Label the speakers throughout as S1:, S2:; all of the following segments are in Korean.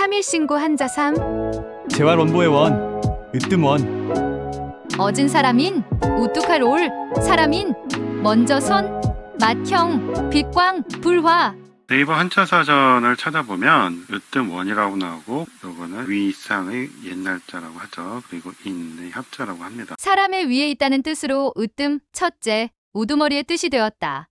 S1: 3일 신고 한자 3
S2: 재활 원보의 원, 으뜸 원,
S1: 어진 사람인 우뚝할 올 사람인 먼저 선 맏형 빛광 불화
S3: 네이버 한자 사전을 찾아보면 으뜸 원이라고 나오고 요거는 위상의 옛날자라고 하죠. 그리고 인의 합자라고 합니다.
S1: 사람의 위에 있다는 뜻으로 으뜸 첫째 우두머리의 뜻이 되었다.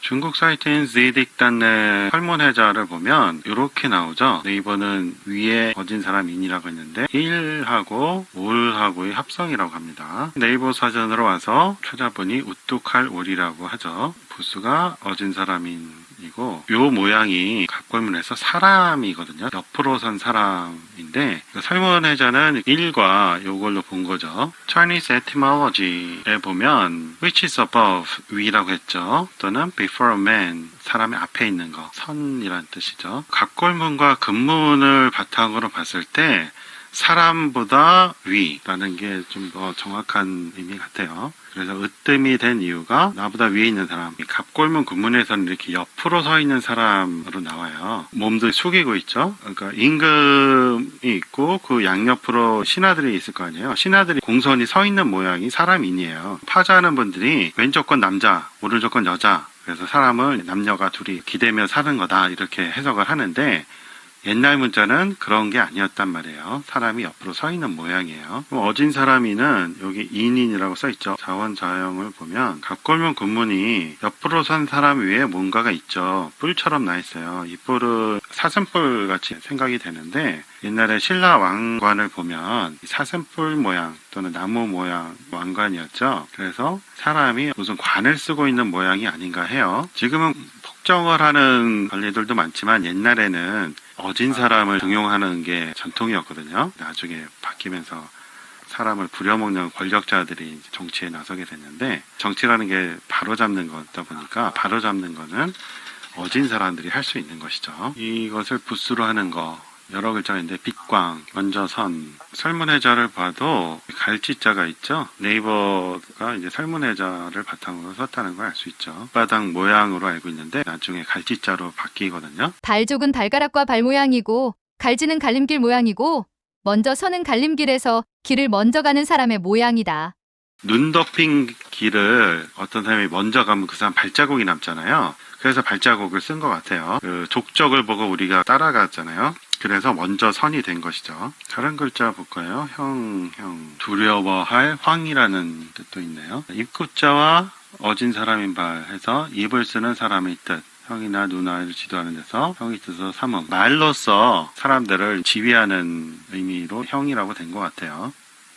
S3: 중국 사이트인 지딕단의 설문해자를 보면 이렇게 나오죠. 네이버는 위에 어진 사람 인이라고 했는데 1하고 올하고의 합성이라고 합니다. 네이버 사전으로 와서 찾아보니 우뚝할 올이라고 하죠. 부수가 어진 사람인 이고 요 모양이 갑골문에서 사람이거든요. 옆으로 선 사람인데 그 설문해자는 1과 요걸로 본 거죠. Chinese etymology에 보면 which is above 위라고 했죠. 또는 before a man 사람의 앞에 있는 거 선이란 뜻이죠. 갑골문과 근문을 바탕으로 봤을 때 사람보다 위라는 게 좀 더 정확한 의미 같아요. 그래서 으뜸이 된 이유가 나보다 위에 있는 사람. 이 갑골문 근문에서는 이렇게 옆으로 서 있는 사람으로 나와요. 몸도 숙이고 있죠. 그러니까 임금이 있고 그 양옆으로 신하들이 있을 거 아니에요. 신하들이 공선이 서 있는 모양이 사람인이에요. 파자하는 분들이 왼쪽 건 남자, 오른쪽 건 여자. 그래서 사람을 남녀가 둘이 기대며 사는 거다 이렇게 해석을 하는데 옛날 문자는 그런 게 아니었단 말이에요. 사람이 옆으로 서 있는 모양이에요. 어진 사람이는 여기 인인이라고 써 있죠. 자원자형을 보면 갑골문 근문이 옆으로 선 사람 위에 뭔가가 있죠. 뿔처럼 나 있어요. 이 뿔은 사슴뿔 같이 생각이 되는데 옛날에 신라 왕관을 보면 이 사슴뿔 모양 또는 나무 모양 왕관이었죠. 그래서 사람이 무슨 관을 쓰고 있는 모양이 아닌가 해요. 지금은 폭정을 하는 관리들도 많지만 옛날에는 어진 사람을 등용하는 게 전통이었거든요. 나중에 바뀌면서 사람을 부려먹는 권력자들이 정치에 나서게 됐는데 정치라는 게 바로잡는 거다 보니까 바로잡는 거는 어진 사람들이 할 수 있는 것이죠. 이것을 부스로 하는 거 여러 글자가 있는데 빛광, 먼저 선, 설문해자를 봐도 갈지자가 있죠. 네이버가 이제 설문해자를 바탕으로 썼다는 걸 알 수 있죠. 바닥 모양으로 알고 있는데 나중에 갈지자로 바뀌거든요.
S1: 발족은 발가락과 발 모양이고 갈지는 갈림길 모양이고 먼저 서는 갈림길에서 길을 먼저 가는 사람의 모양이다.
S3: 눈 덮인 길을 어떤 사람이 먼저 가면 그 사람 발자국이 남잖아요. 그래서 발자국을 쓴 것 같아요. 그 족적을 보고 우리가 따라갔잖아요. 그래서 먼저 선이 된 것이죠. 다른 글자 볼까요? 형, 형. 두려워할 황이라는 뜻도 있네요. 입구자와 어진 사람인 발 해서 입을 쓰는 사람의 뜻. 형이나 누나를 지도하는 데서 형이 뜻서 삼음. 말로써 사람들을 지휘하는 의미로 형이라고 된 것 같아요.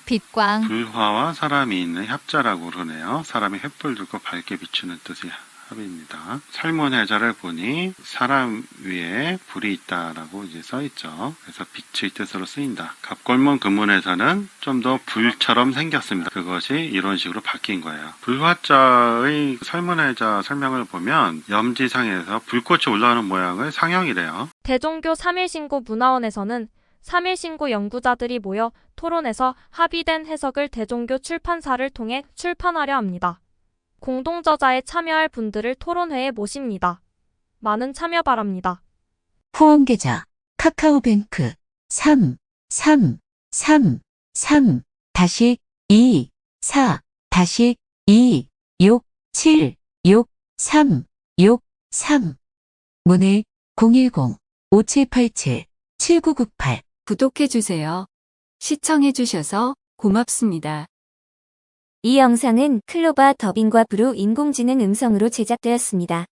S1: 빛광.
S3: 불화와 사람이 있는 합자라고 그러네요. 사람이 횃불 들고 밝게 비추는 뜻이야. 3입니다. 삶은 해자를 보니 사람 위에 불이 있다라고 이제 써 있죠. 그래서 빛의 뜻으로 쓰인다. 갑골문 근문에서는 좀 더 불처럼 생겼습니다. 그것이 이런 식으로 바뀐 거예요. 불화자의 설문해자 설명을 보면 염지상에서 불꽃이 올라오는 모양을 상형이래요.
S4: 대종교 3일신고 문화원에서는 3일신고 연구자들이 모여 토론에서 합의된 해석을 대종교 출판사를 통해 출판하려 합니다. 공동 저자에 참여할 분들을 토론회에 모십니다. 많은 참여 바랍니다.
S5: 후원 계좌 카카오뱅크 3 3 3 3 다시 2 4 다시 2 6 7 6 3 6 3 문의 010 5787 7998
S6: 구독해 주세요. 시청해 주셔서 고맙습니다.
S7: 이 영상은 클로바 더빙과 브루 인공지능 음성으로 제작되었습니다.